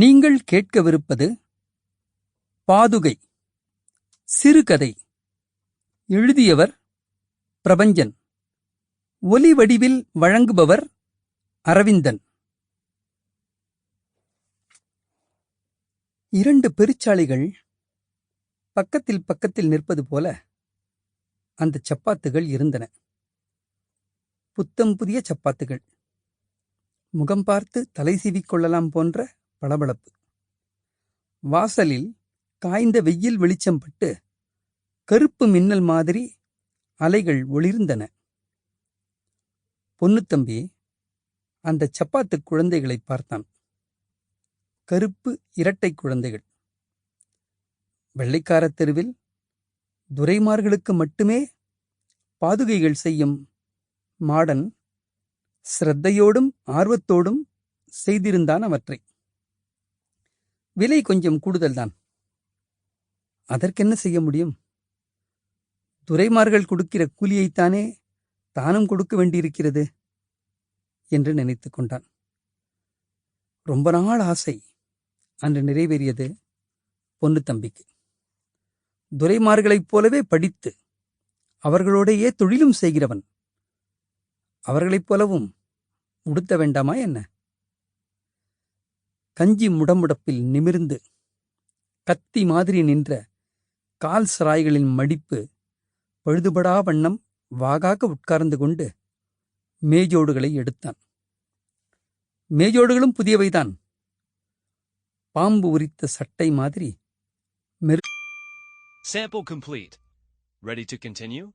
நீங்கள் கேட்கவிருப்பது பாதுகை சிறுகதை. எழுதியவர் பிரபஞ்சன். ஒலி வடிவில் வழங்குபவர் அரவிந்தன். இரண்டு பெருச்சாளிகள் பக்கத்தில் பக்கத்தில் நிற்பது போல அந்த சப்பாத்துகள் இருந்தன. புத்தம் புதிய சப்பாத்துகள். முகம் பார்த்து தலை சீவிக் கொள்ளலாம் போன்ற பளபளப்பு வாசலில் காய்ந்த வெயில் வெளிச்சம் பட்டு கருப்பு மின்னல் மாதிரி அலைகள் ஒளிர்ந்தன. பொன்னுத்தம்பி அந்த சப்பாத்து குழந்தைகளை பார்த்தான். கருப்பு இரட்டை குழந்தைகள். வெள்ளைக்காரத் தெருவில் துரைமார்களுக்கு மட்டுமே பாதுகைகள் செய்யும் மாடன் சிரத்தையோடும் ஆர்வத்தோடும் செய்திருந்தான் அவற்றை. விலை கொஞ்சம் கூடுதல்தான். அதற்கென்ன செய்ய முடியும்? துரைமார்கள் கொடுக்கிற கூலியைத்தானே தானும் கொடுக்க வேண்டியிருக்கிறது? என்று நினைத்துக் கொண்டான். ரொம்ப நாள் ஆசை அன்று நிறைவேறியது பொன்னு தம்பிக்கு. துரைமார்களைப் போலவே படித்து அவர்களோடையே தொழிலும் செய்கிறவன். அவர்களைப் போலவும் உடுத்த வேண்டாமா என்ன? கஞ்சி முடமுடப்பில் நிமிர்ந்து கத்தி மாதிரி நின்ற கால் சராய்களின் மடிப்பு பழுதுபடா வண்ணம் வாகாக உட்கார்ந்து கொண்டு மேஜோடுகளை எடுத்தான் மேஜோடுகளும் புதியவைதான் பாம்பு உரித்த சட்டை மாதிரி Sample complete. Ready to continue?